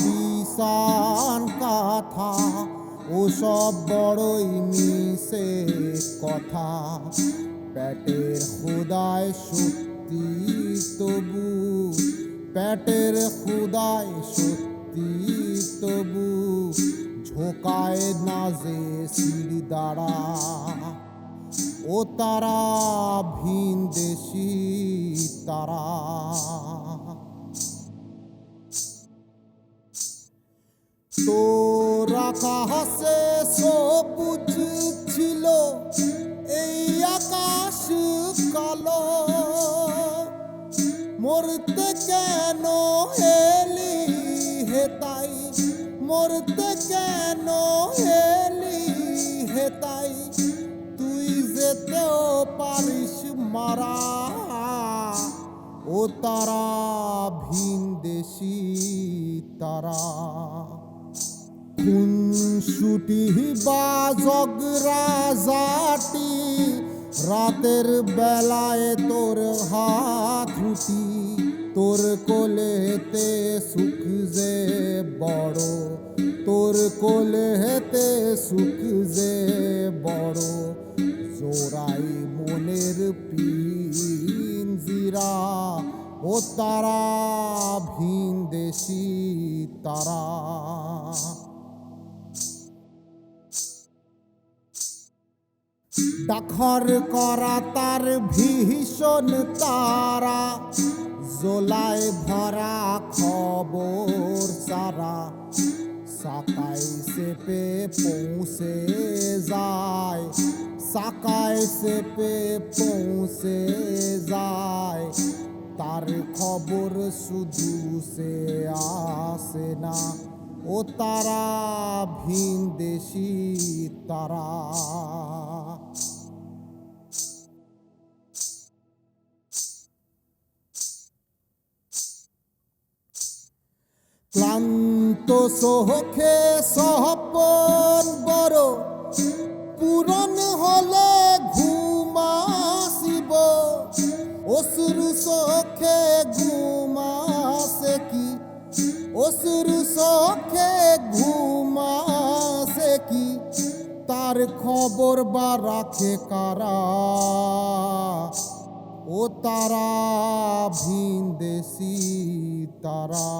বিশান কাথা, ওসব বড়ই মিশে কথা। পেটের খুদায় সত্যি তবু পেটের খুদায় সত্যি তবু, ঝোকায় না যে সিঁড়ি দাঁড়া ও তারা, ভিন দেশি তারা। কাহাসে সবুজ ছিল। এই আকাশ কালো। মরতে কেন এলি হেতাই মরতে কেন এলি হেতাই তুই যেতেও পারিস মারা। ও তারা, ভিন দেশি তারা। খুনসুটি বা জগরাজাটি, রাতের বেলায় তোর হাত রুটি, তোর কোলেতে সুখ যে বড়, তোর কোলেতে সুখ যে বড়। জোড়াই মনের পিঞ্জিরা ও তারা, ভিন দেশি তারা। দাখর করা তার ভীষণ তারা, জোলায় ভরা খবর সারা। সাকাই সেপে পৌঁছে যায় সাকাই সেপে পৌঁছে যায়। তার খবর শুধু সে আসে না। ও তারা ভিন দেশি তারা। ক্লান্ত সোহখে সহপন বড়, পূরণ হলে ঘুমাসিব অসুরু সখে ঘুমাসে কি? অসুরু সখে তার খবর বা রাখে কারা? ও তারা ভিন দেশি তারা।